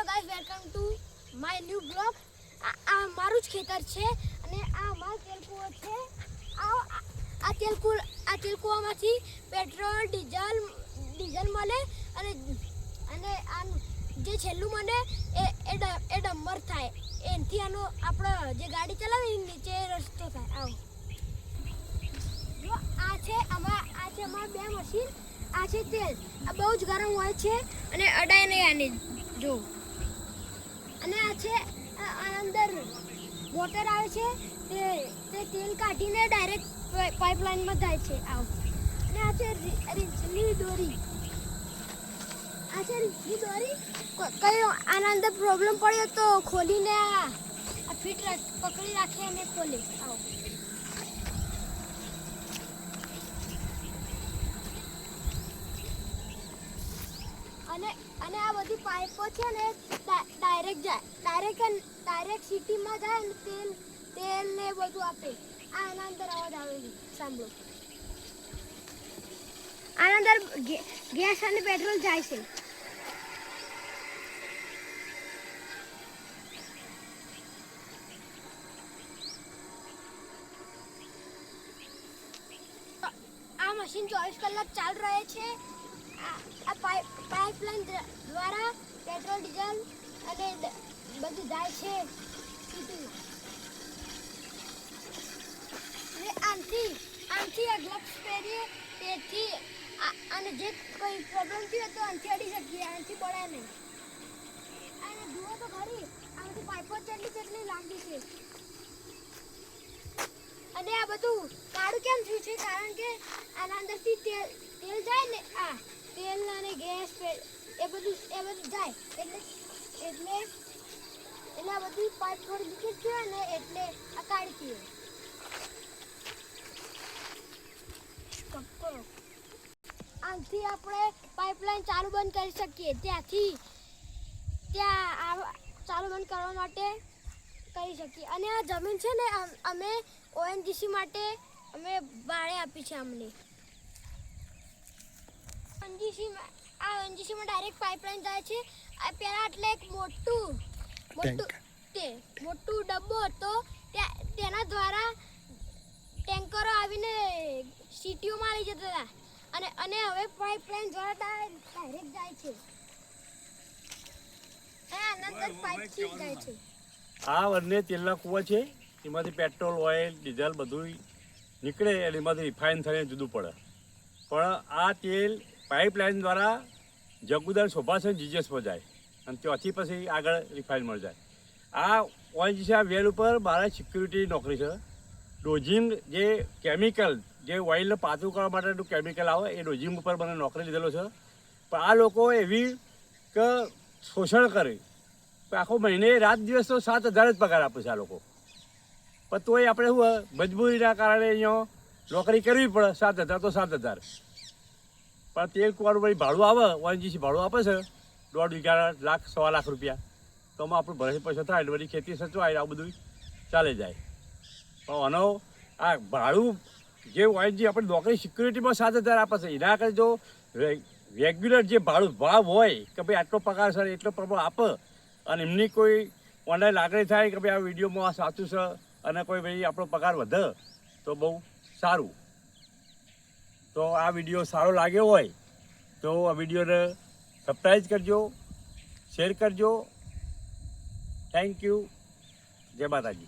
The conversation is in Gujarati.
Hello guys welcome to my new blog આ મારું જ ખેતર છે અને આ મારો તેલકુવો છે. આ આ તેલકુ આ તેલકુવામાંથી પેટ્રોલ, ડીઝલ ડીઝલ મળે અને અને આ જે છેલ્લું મને એ એ ડમ્બર થાય. એનાથી આનો આપણો જે ગાડી ચલાવે નીચે રસ્તો થાય. આવો જો, આ છે આમાં આ છે અમારા બે મશીન. આ છે તેલ. આ બહુ જ ગરમ હોય છે અને અડાય નહીં આને. જો. અને આ છે, આ અંદર મોટર આવે છે, તે તે તેલ કાઢીને ડાયરેક્ટ પાઇપલાઇનમાં જાય છે આવ અને આ છે રીંછની દોરી. આ છે રીંછની દોરી. કયો, આના અંદર પ્રોબ્લેમ પડ્યો તો ખોલીને આ ફિટ રાખ- પકડી રાખે અને ખોલે. આવો. અને અને આ બધી પાઇપો છે ને, ડાયરેક્ટ જાય ડાયરેક્ટ સિટીમાં જાય ને તેલ તેલ ને બધું આપે. આ આના અંદર અવાજ આવે છે. સાંભળો. આના અંદર ગેસ અને પેટ્રોલ જાય છે. મશીન ચોવીસ કલાક ચાલુ રહે છે. આ- આ પાઇપ પાઇપલાઇન દ્વારા પેટ્રોલ ડીઝલ અને બધું જાય છે. સિટીમાં અને આમથી આમથી આ ગ્લવ્સ પહેરીએ, તેથી અને જે કોઈ પ્રોબ્લેમ થયો તો આનાથી અડી શકીએ, આનાથી પડે નહીં. અને જુઓ તો ખરી, આમાંથી પાઇપો કેટલી કેટલી લાંબી છે. અને આ બધું કાળું કેમ થયું છે? કારણ કે આના અંદરથી તેલ તેલ જાય ને, આ, તેલ અને ગેસ એ બધું એ બધું જાય. એટલે એટલે એટલે આ બધી પાઇપ થોડી લીકેજ થયો ને એટલે આ કાળી થયું આથી આપણે પાઇપલાઇન ચાલુ બંધ કરી શકીએ. ત્યાંથી ત્યાં ચાલુ બંધ કરવા માટે કરી શકીએ. અને આ જમીન છે ને, અમે ઓએનજીસી માટે અમે ભાડે આપી છે અમને. ઓએનજીસીમાં આ ઓએનજીસીમાં ડાયરેક્ટ પાઇપલાઇન જાય છે. આ પહેલાં એટલે એક મોટું મોટું તે મોટો ડબ્બો હતો તેના દ્વારા ટેન્કરો આવીને સિટીઓમાં લઈ જતા હતા. અને અને હવે પાઇપલાઇન દ્વારા ડાયરેક્ટ છે. જાય છે. આ બંને તેલના કૂવા છે એમાંથી પેટ્રોલ ઓઇલ ડીઝલ બધું નીકળે અને એમાંથી રિફાઇન થઈને જુદું પડે. પણ આ તેલ પાઇપલાઇન દ્વારા જગુદાર શોભાસન જીજસમાં જાય. અને ત્યાંથી પછી આગળ રિફાઇન મળી જાય. આ ઓઇલ છે આ વેલ ઉપર મારા સિક્યુરિટી નોકરી છે. ડોઝિંગ જે કેમિકલ જે ઓઇલને પાતળું કરવા માટેનું કેમિકલ આવે, એ ડોઝિંગ ઉપર મને નોકરી લીધેલો છે. પણ આ લોકો એવી કે શોષણ કરે. આખો મહિને રાત દિવસ તો સાત હજાર જ પગાર આપે છે આ લોકો. પણ તોય આપણે શું મજબૂરીના કારણે અહીંયા નોકરી કરવી પડે, સાત હજાર તો સાત હજાર. પણ તેલ કુવાનું ભાડું આવે, ઓએનજીસી ભાડું આપે છે. દોઢ વીઘા લાખ, સવા લાખ રૂપિયા. તો આમાં આપણું ભરે પૈસા થાય, એટલે બધી ખેતી સચવાય આ બધું ચાલે જાય. પણ આનો આ ભાડું જે ઓએનજી આપણે નોકરી સિક્યુરિટીમાં સાત હજાર આપે છે. એના કરે જો રેગ્યુલર જે ભાડું ભાવ હોય કે ભાઈ આટલો પગાર સર એટલો પ્રમાણ આપે, અને એમની કોઈ ઓનલાઈન લાગણી થાય કે ભાઈ આ વિડીયોમાં આ સાચું છે, અને કોઈ ભાઈ આપણો પગાર વધે, તો બહુ સારું. તો આ વીડિયો સારો લાગ્યો હોય, તો આ વિડીયોને સબસ્ક્રાઈબ કરજો શેર કરજો. થેન્ક યુ જય માતાજી.